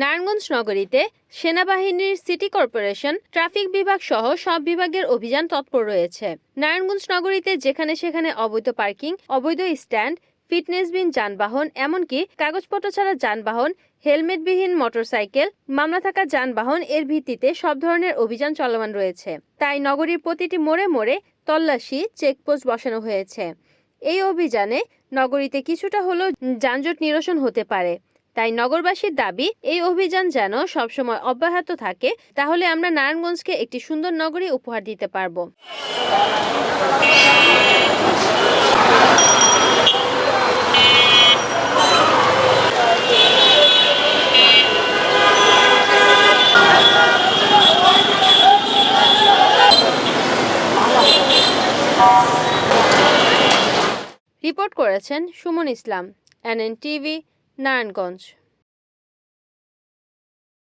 নারায়ণগঞ্জ নগরীতে সেনাবাহিনীর city corporation, traffic বিভাগ সহ সব বিভাগের অভিযান তৎপর রয়েছে। নারায়ণগঞ্জ নগরীতে যেখানে সেখানে অবৈধ পার্কিং, অবৈধ স্ট্যান্ড, ফিটনেসবিহীন যানবাহন, এমনকি কাগজপত্র ছাড়া যানবাহন, হেলমেটবিহীন মোটরসাইকেল, মামলা থাকা যানবাহন, এর ভিত্তিতে সব ধরনের অভিযান চলমান রয়েছে। তাই নগরীর প্রতিটি মোড়ে মোড়ে তল্লাশি, চেকপোস্ট বসানো হয়েছে। এই অভিযানে নগরীতে কিছুটা হলেও যানজট নিরসন হতে পারে। তাই নগরবাসীর দাবি, এই অভিযান যেন সবসময় অব্যাহত থাকে, তাহলে আমরা নারায়ণগঞ্জকে একটি সুন্দর নগরী উপহার দিতে পারব। রিপোর্ট করেছেন সুমন ইসলাম এনএন টিভি নারায়ণগঞ্জ।